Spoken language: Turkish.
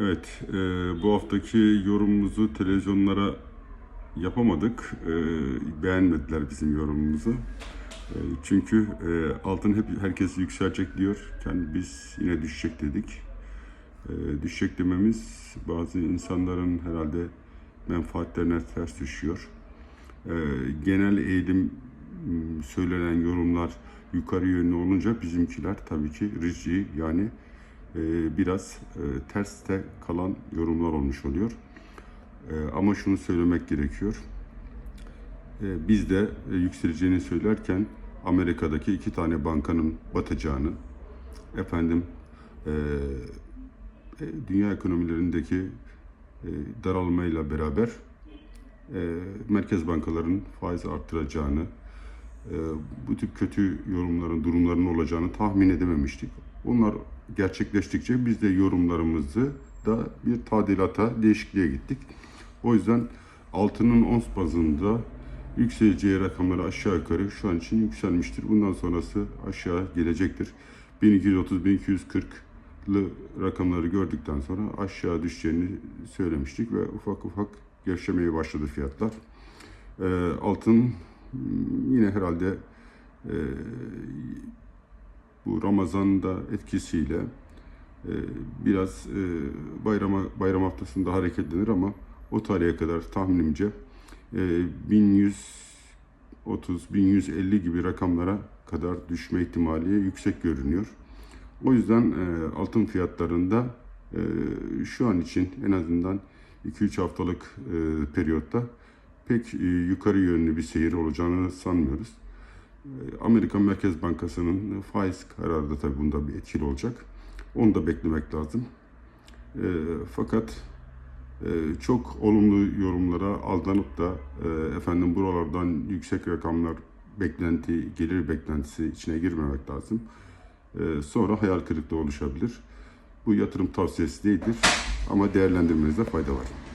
Evet, e, bu haftaki yorumumuzu televizyonlara yapamadık. E, beğenmediler bizim yorumumuzu. E, çünkü e, altın hep herkes yükselecek diyorken biz yine düşecek dedik. E, düşecek dememiz bazı insanların herhalde menfaatlerine ters düşüyor. E, genel eğilim söylenen yorumlar yukarı yönlü olunca bizimkiler tabii ki rici yani biraz e, terste kalan yorumlar olmuş oluyor. E, ama şunu söylemek gerekiyor. E, biz de e, yükseleceğini söylerken Amerika'daki iki tane bankanın batacağını, efendim e, dünya ekonomilerindeki daralmayla beraber merkez bankaların faiz arttıracağını, bu tip kötü yorumların, durumların olacağını tahmin edememiştik. Bunlar gerçekleştikçe biz de yorumlarımızı da bir tadilata, değişikliğe gittik. O yüzden altının ons bazında yükseleceği rakamları aşağı yukarı şu an için yükselmiştir. Bundan sonrası aşağı gelecektir. 1230-1240'lı rakamları gördükten sonra aşağı düşeceğini söylemiştik ve ufak ufak gevşemeye başladı fiyatlar. Ee, altın mm, yine herhalde bu Ramazan'da etkisiyle e, biraz e, bayrama bayram haftasında hareketlenir ama o tarihe kadar tahminimce e, 1130 1150 gibi rakamlara kadar düşme ihtimali yüksek görünüyor. O yüzden e, altın fiyatlarında e, şu an için en azından 2-3 haftalık e, periyotta pek e, yukarı yönlü bir seyir olacağını sanmıyoruz. Amerikan Merkez Bankası'nın faiz kararı da tabii bunda bir etkili olacak. Onu da beklemek lazım. E, fakat e, çok olumlu yorumlara aldanıp da e, efendim buralardan yüksek rakamlar beklenti, gelir beklentisi içine girmemek lazım. E, sonra hayal kırıklığı oluşabilir. Bu yatırım tavsiyesi değildir ama değerlendirmenizde fayda var.